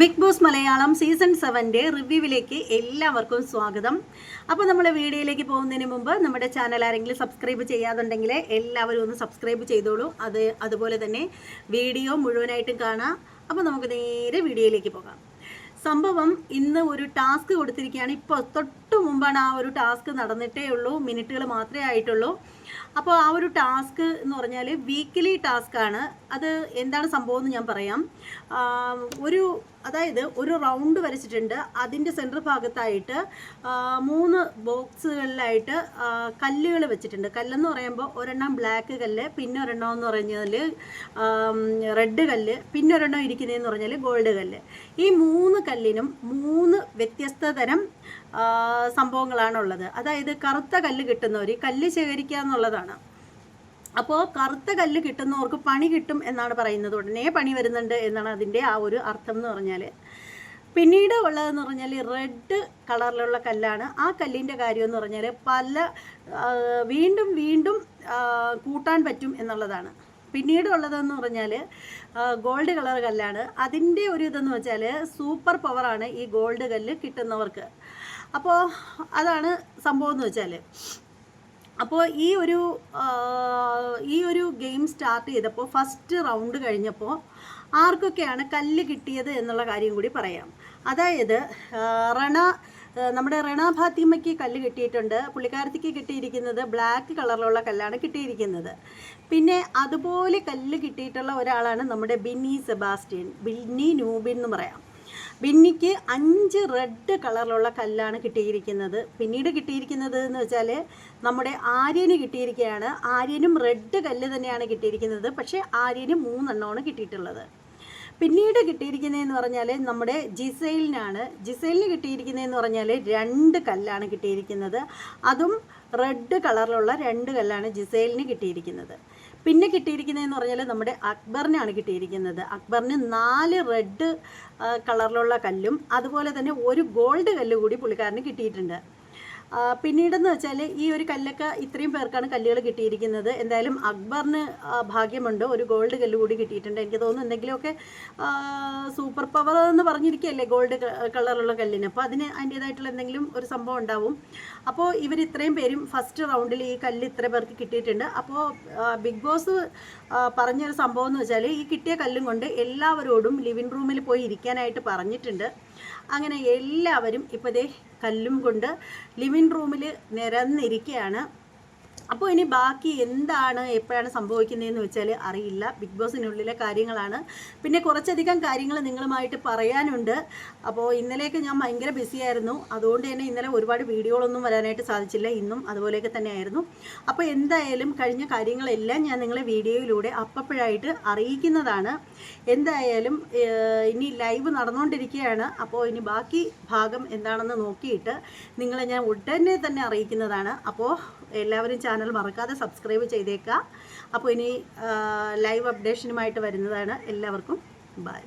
Big Boss Malayalam season സെവന്റെ റിവ്യൂവിലേക്ക് എല്ലാവർക്കും സ്വാഗതം. അപ്പോൾ നമ്മൾ വീഡിയോയിലേക്ക് പോകുന്നതിന് മുമ്പ് നമ്മുടെ ചാനൽ ആരെങ്കിലും സബ്സ്ക്രൈബ് ചെയ്യാതുണ്ടെങ്കിൽ എല്ലാവരും ഒന്ന് സബ്സ്ക്രൈബ് ചെയ്തോളൂ. അത് അതുപോലെ തന്നെ വീഡിയോ മുഴുവനായിട്ടും കാണാം. അപ്പോൾ നമുക്ക് നേരെ വീഡിയോയിലേക്ക് പോകാം. സംഭവം ഇന്ന് ഒരു ടാസ്ക് കൊടുത്തിരിക്കുകയാണ്. ഇപ്പോൾ തൊട്ട് മുമ്പാണ് ആ ഒരു ടാസ്ക് നടന്നിട്ടേ ഉള്ളൂ മിനിറ്റുകൾ മാത്രമേ ആയിട്ടുള്ളൂ. അപ്പോൾ ആ ഒരു ടാസ്ക് എന്ന് പറഞ്ഞാൽ വീക്കിലി ടാസ്ക് ആണ് അത് എന്താണ് സംഭവം എന്ന് ഞാൻ പറയാം. ഒരു അതായത് ഒരു റൗണ്ട് വരച്ചിട്ടുണ്ട്. അതിന്റെ സെന്റർ ഭാഗത്തായിട്ട് മൂന്ന് ബോക്സുകളിലായിട്ട് കല്ലുകൾ വെച്ചിട്ടുണ്ട്. കല്ലെന്ന് പറയുമ്പോൾ ഒരെണ്ണം ബ്ലാക്ക് കല്ല് പിന്നെ ഒരെണ്ണം എന്ന് പറഞ്ഞാൽ റെഡ് കല്ല് പിന്നെ ഒരെണ്ണം ഇരിക്കുന്നതെന്ന് പറഞ്ഞാൽ ഗോൾഡ് കല്ല്. ഈ മൂന്ന് കല്ലിനും മൂന്ന് വ്യത്യസ്ത തരം സംഭവങ്ങളാണുള്ളത്. അതായത് കറുത്ത കല്ല് കിട്ടുന്നവർ കല്ല് ശേഖരിക്കുക എന്നുള്ളതാണ്. അപ്പോൾ കറുത്ത കല്ല് കിട്ടുന്നവർക്ക് പണി കിട്ടും എന്നാണ് പറയുന്നത്. ഉടനെ പണി വരുന്നുണ്ട് എന്നാണ് അതിന്റെ ആ ഒരു അർത്ഥം എന്ന് പറഞ്ഞാൽ പിന്നീട് ഉള്ളതെന്ന് പറഞ്ഞാൽ റെഡ് കളറിലുള്ള കല്ലാണ്. ആ കല്ലിന്റെ കാര്യം എന്ന് പറഞ്ഞാൽ പല വീണ്ടും വീണ്ടും കൂട്ടാൻ പറ്റും എന്നുള്ളതാണ്. പിന്നീട് ഉള്ളതെന്ന് പറഞ്ഞാൽ ഗോൾഡ് കളർ കല്ലാണ്. അതിന്റെ ഒരു ഇതെന്ന് വെച്ചാൽ സൂപ്പർ പവറാണ് ഈ ഗോൾഡ് കല്ല് കിട്ടുന്നവർക്ക്. അപ്പോൾ അതാണ് സംഭവം എന്ന് വെച്ചാൽ അപ്പോൾ ഈ ഒരു ഈ ഒരു ഗെയിം സ്റ്റാർട്ട് ചെയ്തപ്പോൾ ഫസ്റ്റ് റൗണ്ട് കഴിഞ്ഞപ്പോൾ ആർക്കൊക്കെയാണ് കല്ല് കിട്ടിയത് എന്നുള്ള കാര്യം കൂടി പറയാം. അതായത് റണ നമ്മുടെ റണ ഫാത്തിമയ്ക്ക് കല്ല് കിട്ടിയിട്ടുണ്ട്. പുള്ളിക്കാരത്തിക്ക് കിട്ടിയിരിക്കുന്നത് ബ്ലാക്ക് കളറിലുള്ള കല്ലാണ് കിട്ടിയിരിക്കുന്നത്. പിന്നെ അതുപോലെ കല്ല് കിട്ടിയിട്ടുള്ള ഒരാളാണ് നമ്മുടെ ബിന്നി സെബാസ്റ്റ്യൻ. ബിന്നി നൂബിൻ എന്ന് പറയാം. ബിന്നിക്ക് അഞ്ച് റെഡ് കളറിലുള്ള കല്ലാണ് കിട്ടിയിരിക്കുന്നത്. പിന്നീട് കിട്ടിയിരിക്കുന്നത് എന്ന് വെച്ചാൽ നമ്മുടെ ആര്യന് കിട്ടിയിരിക്കുകയാണ് ആര്യനും റെഡ് കല്ല് തന്നെയാണ് കിട്ടിയിരിക്കുന്നത്. പക്ഷേ ആര്യന് മൂന്നെണ്ണമാണ് കിട്ടിയിട്ടുള്ളത്. പിന്നീട് കിട്ടിയിരിക്കുന്നതെന്ന് പറഞ്ഞാൽ നമ്മുടെ ജിസൈലിനാണ്. ജിസൈലിന് കിട്ടിയിരിക്കുന്നതെന്ന് പറഞ്ഞാൽ രണ്ട് കല്ലാണ് കിട്ടിയിരിക്കുന്നത്. അതും റെഡ് കളറിലുള്ള രണ്ട് കല്ലാണ് ജിസൈലിന് കിട്ടിയിരിക്കുന്നത്. പിന്നെ കിട്ടിയിരിക്കുന്നതെന്ന് പറഞ്ഞാൽ നമ്മുടെ അക്ബറിനാണ് കിട്ടിയിരിക്കുന്നത്. അക്ബറിന് നാല് റെഡ് കളറിലുള്ള കല്ലും അതുപോലെ തന്നെ ഒരു ഗോൾഡ് കല്ല് കൂടി പുള്ളിക്കാരന് കിട്ടിയിട്ടുണ്ട്. പിന്നീടെന്ന് വെച്ചാൽ ഈ ഒരു കല്ലൊക്കെ ഇത്രയും പേർക്കാണ് കല്ലുകൾ കിട്ടിയിരിക്കുന്നത്. എന്തായാലും അക്ബറിന് ഭാഗ്യമുണ്ട്. ഒരു ഗോൾഡ് കല്ല് കൂടി കിട്ടിയിട്ടുണ്ട്. എനിക്ക് തോന്നുന്നു എന്തെങ്കിലുമൊക്കെ സൂപ്പർ പവർ എന്ന് പറഞ്ഞിരിക്കുകയല്ലേ ഗോൾഡ് കളറുള്ള കല്ലിന്. അപ്പോൾ അതിന് അതിന്റേതായിട്ടുള്ള എന്തെങ്കിലും ഒരു സംഭവം ഉണ്ടാവും. അപ്പോൾ ഇവർ ഇത്രയും പേരും ഫസ്റ്റ് റൗണ്ടിൽ ഈ കല്ല് ഇത്ര പേർക്ക് കിട്ടിയിട്ടുണ്ട്. അപ്പോൾ ബിഗ് ബോസ് പറഞ്ഞൊരു സംഭവം എന്ന് വെച്ചാൽ ഈ കിട്ടിയ കല്ലും കൊണ്ട് എല്ലാവരോടും ലിവിങ് റൂമിൽ പോയി ഇരിക്കാനായിട്ട് പറഞ്ഞിട്ടുണ്ട്. അങ്ങനെ എല്ലാവരും ഇപ്പോൾ ദേ കല്ലും കൊണ്ട് ലിവിങ് റൂമിൽ നിരന്നിരിക്കുകയാണ് അപ്പോൾ ഇനി ബാക്കി എന്താണ് എപ്പോഴാണ് സംഭവിക്കുന്നതെന്ന് വെച്ചാൽ അറിയില്ല. ബിഗ് ബോസിനുള്ളിലെ കാര്യങ്ങളാണ്. പിന്നെ കുറച്ചധികം കാര്യങ്ങൾ നിങ്ങളുമായിട്ട് പറയാനുണ്ട്. അപ്പോൾ ഇന്നലെയൊക്കെ ഞാൻ ഭയങ്കര ബിസി ആയിരുന്നു. അതുകൊണ്ട് തന്നെ ഇന്നലെ ഒരുപാട് വീഡിയോകളൊന്നും വരാനായിട്ട് സാധിച്ചില്ല. ഇന്നും അതുപോലെയൊക്കെ തന്നെയായിരുന്നു. അപ്പോൾ എന്തായാലും കഴിഞ്ഞ കാര്യങ്ങളെല്ലാം ഞാൻ നിങ്ങളെ വീഡിയോയിലൂടെ അപ്പപ്പോഴായിട്ട് അറിയിക്കുന്നതാണ്. എന്തായാലും ഇനി ലൈവ് നടന്നുകൊണ്ടിരിക്കുകയാണ് അപ്പോൾ ഇനി ബാക്കി ഭാഗം എന്താണെന്ന് നോക്കിയിട്ട് നിങ്ങളെ ഞാൻ ഉടനെ തന്നെ അറിയിക്കുന്നതാണ്. അപ്പോൾ എല്ലാവരും ചാനൽ മറക്കാതെ സബ്സ്ക്രൈബ് ചെയ്തേക്കുക. അപ്പോൾ ഇനി ലൈവ് അപ്ഡേഷനുമായിട്ട് വരുന്നതാണ്. എല്ലാവർക്കും ബൈ